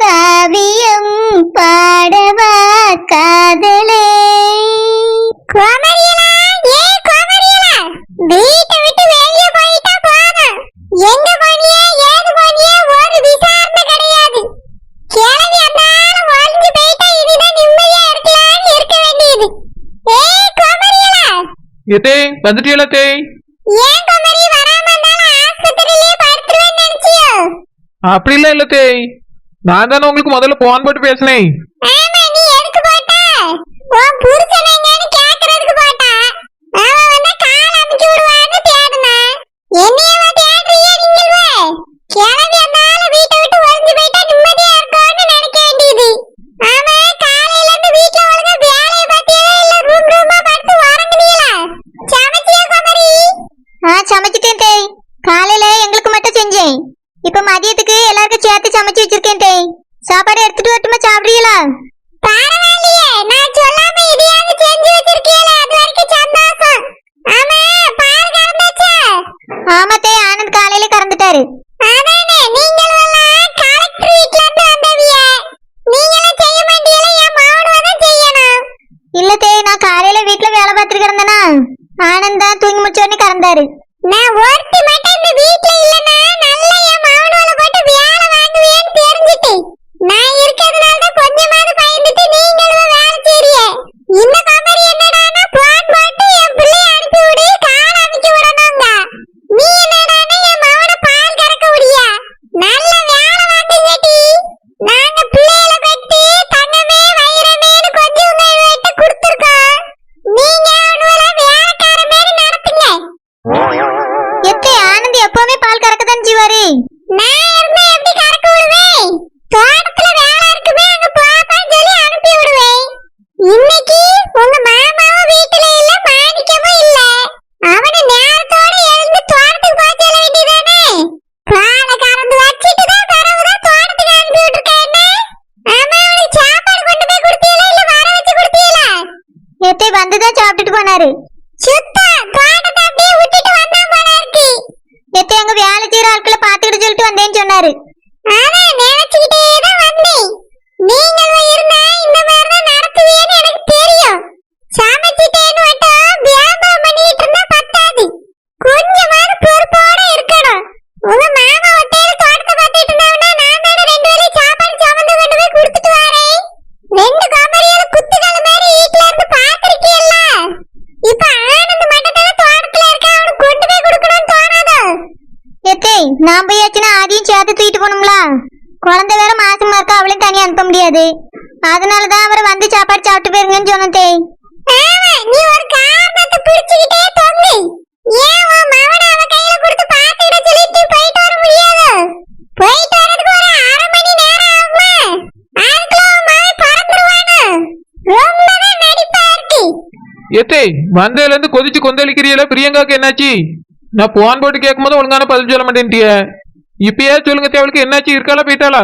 காவியம் பாடவா காதலே. கோமரியலா ஏ கோமரியலா வீட்டை விட்டு வெளிய போயிட்டா போதும். எங்க போனியே ஏது போனியே ஒரு விசாரணை கிடையாது. கிளவி அந்தாலும் ஒளிஞ்சு போயிட்டா இனிதான் நிம்மதியா இருக்கலாம்னு இருக்க வேண்டியது. ஏய் கோமரியலா எத்தே வந்துட்டியல தே ஏன் கோமரி வராம இருந்தாலும் ஆஸ்பத்திரியிலே படுத்துருவேன்னு நினைச்சியோ? அப்படிலாம் இல்ல தே நான் தானே உங்களுக்கு முதல்ல போன் போட்டு பேசினேன் ஆமா நீ எதுக்கு போட்ட உன் புருஷன் எங்கன்னு கேக்குறதுக்கு போட்டா அவன் வந்து கால் அமுக்கி விடுவான்னு தேடுனா என்னையவா தேடுறியே நீங்களே கிளம்பி அந்தால வீட்டை விட்டு ஒழிஞ்சு போயிட்டா நிம்மதியா இருக்கும்னு நினைக்க வேண்டியது ஆமா காலையில இருந்து வீட்ல ஒழுங்கா வேலையை பார்த்தியா இல்ல ரூம் ரூமா படுத்து உறங்குனீங்களா சமைச்சியா குமரி ஆ சமைச்சிட்டேன் தேய் காலையில எங்களுக்கு மட்டும் செஞ்சேன் இப்ப மதியத்துக்கு எல்லாருக்கும் சேர்த்து சமைச்சு வச்சிருக்கேன் தேய் சாப்பாடு எடுத்துட்டு வரட்டுமா சாப்பிடுறீங்களா? பரவாயில்லையே. நான் சொல்லாம இதையாவது செஞ்சு வச்சிருக்கீங்களா அது வரைக்கும் சந்தோஷம். ஆமா பால் கறந்தாச்சா? ஆனந்த் காலையில கறந்துட்டாரு. அதானே நீங்களும் எல்லாம் கலெக்டர் வீட்ல இருந்து வந்தவிய. நீங்களும் செய்ய வேண்டியல என் மாவனுவ தான் செய்யணும். இல்ல தேய் நான் காலையில வீட்ல வேலை பார்த்துட்டு கிடந்தேனா ஆனந்த் தான் தூங்கி முடிச்ச உடனே கறந்தாரு. நான் ஒருத்தி மட்டும் இந்த வீட்ல இல்லனா நல்லா செய்யற ஆட்களை பாத்துக்கிட்டு சொல்லிட்டு வந்தேன்னு சொன்னாரு. அதான் நினைச்சுக்கிட்டே நான் போயாச்சுன்னா அதையும் சேர்த்து தூக்கிட்டு போகணும்ல? குழந்தை வேற மாசமா இருக்கா அவளையும் தனியா அனுப்ப முடியாது. அதனாலதான் அவரை வந்து சாப்பாடு சாப்பிட்டு போயிருங்கன்னு சொன்னதே நீ ஒரு காரணத்தை பிடிச்சுக்கிட்டே தொங்கு ஏன் உன் மவனை அவ கையில கொடுத்து பாத்துக்கிட சொல்லிட்டு போயிட்டு வர முடியாது? போயிட்டு வரதுக்கு ஒரு அரை மணி நேரம் ஆகுமா? அதுக்குள்ள உன் மகன் பறந்துருவானு ரொம்ப தான் நடிப்பா இருக்கு எத்தே வந்ததுல இருந்து கொதிச்சு கொந்தளிக்கிறீல பிரியங்காக்கு என்னாச்சு? நான் போன் போட்டு கேட்கும்போது ஒழுங்கான பதில் சொல்ல மாட்டேன்ட்டிய. இப்பயே சொல்லுங்க தேவளுக்கு என்னாச்சு? இருக்காளா போயிட்டாளா?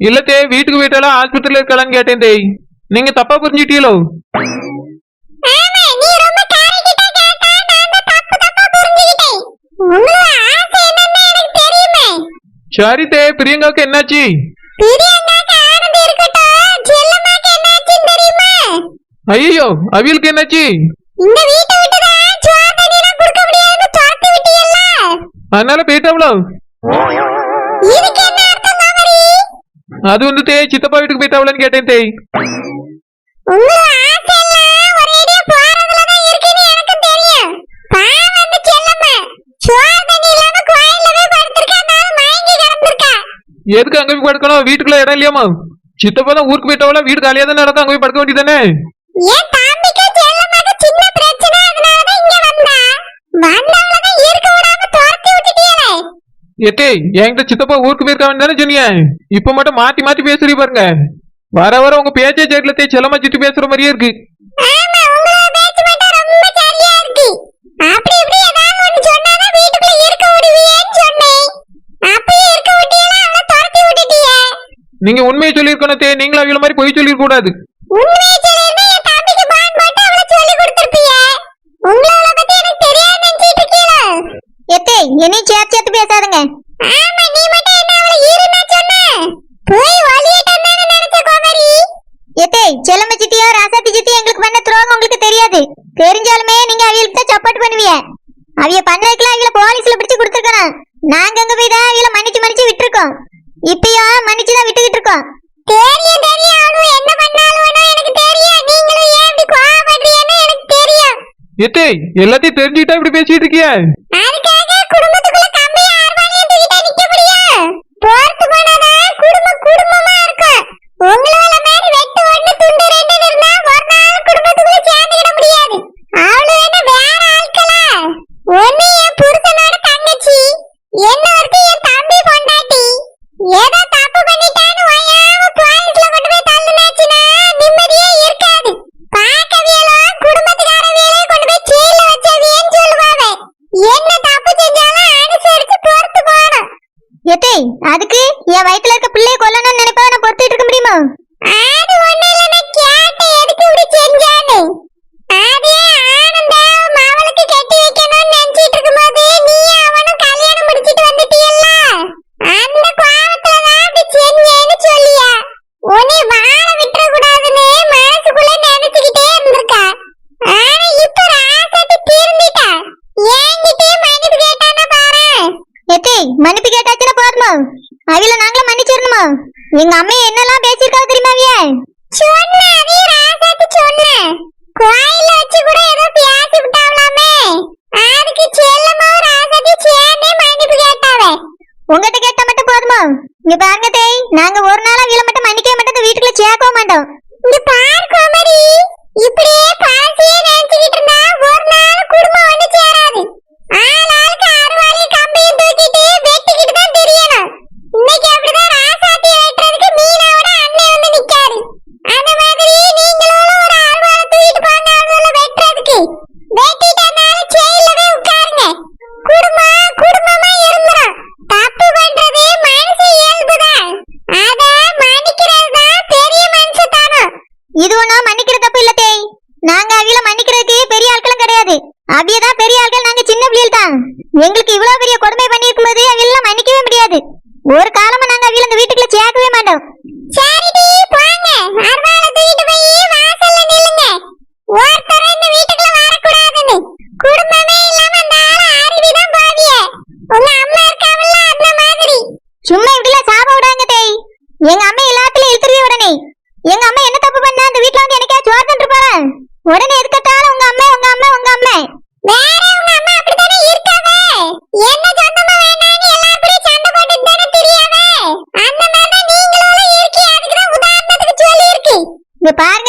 இல்ல தே வீட்டுக்கு போயிட்டாளா? ஆஸ்பத்திரியில இருக்காளான்னு கேட்டேன் தேய் நீங்க தப்பா புரிஞ்சுட்டீங்களோ? சோறு தண்ணிலாம் கொடுக்க முடியாதுன்னு துரத்தி விட்டீல்ல அதனால போயிட்டாவளோ இதுக்கு என்ன அர்த்தம் கோமதி அது வந்து தே சித்தப்பா வீட்டுக்கு போயிட்டாவளான்னு கேட்டேன் தேய் எதுக்கு அங்க போய் படுக்கணும்? வீட்டுக்குள்ள இடம் இல்லையாமா சித்தப்பா தான் ஊருக்கு போயிட்டாவளா? வீடு காலியா தானே நடக்கும் அங்க போய் படுக்க வேண்டியதானே எத்தே என்கிட்ட சித்தப்பா ஊருக்கு போயிருக்க வேண்டாம்னு சொன்னீங்க இப்ப மட்டும் மாத்தி மாத்தி பேசுறீ பாருங்க. வர வர உங்க பேச்சே தே செல்லமா சித்து பேசுற மாதிரியே இருக்கு. நீங்க உண்மையை சொல்லியிருக்கணும் தே நீங்களும் அவங்கள மாதிரி பொய் சொல்லிருக்க கூடாது எத்தே என்னை சேர்த்து சேர்த்து பேசாதுங்க. போய் வலியிட்டு எத்தே செல்லம சித்தியோ ராசாத்தி சித்தியோ எங்களுக்கு பண்ண துரோகம் உங்களுக்கு தெரியாது. தெரிஞ்சாலுமே நீங்க அவங்களுக்கு தான் சப்போர்ட் பண்ணுவீங்க. அவிய பண்ணதுக்குலாம் அவங்கள போலீஸ்ல பிடிச்சு கொடுத்துருக்கணும். நாங்க அங்க போய் தான் மன்னிச்சு மன்னிச்சு விட்டுருக்கோம். இப்பயோ மன்னிச்சு தான் விட்டுக்கிட்டு இருக்கோம் தெரியும் தெரியும். என்ன பண்ணாலும் எனக்கு தெரியும். நீங்களும் ஏன் இப்படி கோவப்படுறீங்கன்னு எனக்கு தெரியும். எத்தே எல்லாத்தையும் தெரிஞ்சுக்கிட்டா இப்படி பேசிட்டு இருக்கியா? அதுக்காக இது ஒன்றும் மன்னிக்கிற தப்பு இல்ல தேய். நாங்க அவியில மன்னிக்கிறதுக்கு பெரிய ஆட்களும் கிடையாது. அவியதான் பெரிய ஆட்கள் நாங்க சின்ன பிள்ளைகள் தான். எங்களுக்கு இவ்வளவு பெரிய கொடுமை பண்ணிருக்கும் போது அவியெல்லாம் மன்னிக்கவே முடியாது. ஒரு காலமா நாங்க அவியில இந்த வீட்டுக்குள்ள சேர்க்கவே மாட்டோம். பாருங்க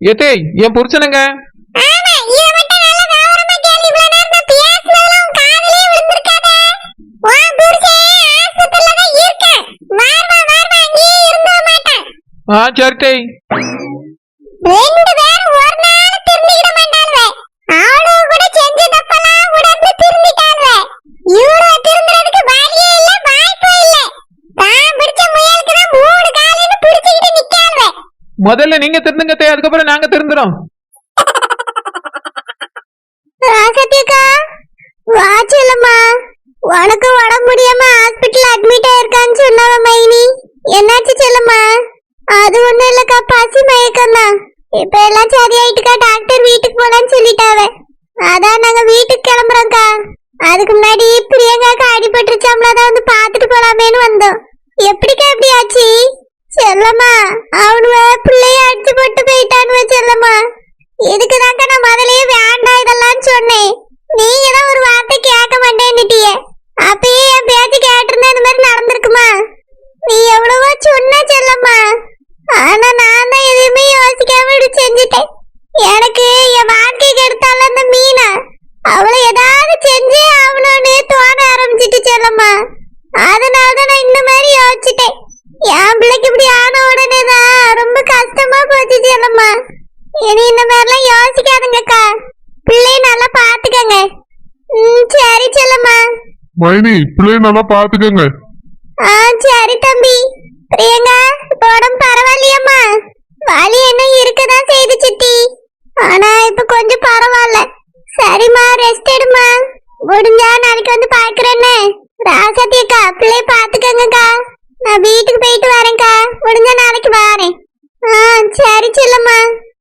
ஏட்டே என் புருஷனுங்க. ஆ சரிட்டே முதல்ல நீங்க திருந்துங்க தே அதுக்கப்புறம் நாங்க திருந்துறோம். செல்லம்மா அவனுவ பிள்ளைய அடிச்சு போட்டு போயிட்டானுவ செல்லம்மா. இதுக்குதாங்க நான் முதலே வேண்டாம் இதெல்லாம் சொன்னேன் நீங்க தான் ஒரு வார்த்தை கேட்க மாட்டேன்னுட்டிய அப்பயே என் பேச்சு கேட்டிருந்தா இந்த மாதிரி நடந்திருக்குமா நீ எவ்வளவோ சொன்ன செல்லம்மா ஆனா நான் தான் எதுவுமே யோசிக்காம இப்படி செஞ்சுட்டேன் எனக்கு என் வாழ்க்கைக்கு எடுத்தால அந்த மீனா அவளை ஏதாவது செஞ்சே ஆகணும்னு தோண ஆரம்பிச்சிட்டு செல்லம்மா அதனால தான் நான் இந்த மாதிரி யோசிச்சுட்டேன் என் பிள்ளைக்கு இப்படி ஆன உடனே தான் ரொம்ப கஷ்டமா போச்சு செல்லம்மா இனி இந்த மாதிரிலாம் யோசிக்காதுங்கக்கா பிள்ளைய நல்லா பாத்துக்கங்க ம் சரி செல்லம்மா மைனி பிள்ளைய நல்லா பாத்துக்கங்க. ஆ சரி தம்பி. பிரியங்கா இப்ப உடம்பு பரவாயில்லையம்மா? வலி என்ன இருக்கதான் செய்து சித்தி? ஆனா இப்ப கொஞ்சம் பரவாயில்ல. சரிம்மா ரெஸ்ட் எடுமா முடிஞ்சா நாளைக்கு வந்து பாக்குறேன்னு. ராசாத்தி அக்கா பிள்ளைய பாத்துக்கங்கக்கா. நான் வீட்டுக்கு போயிட்டு வரேன்க்கா. முடிஞ்சா நாளைக்கு வரேன். ஆ சரி செல்லம்மா.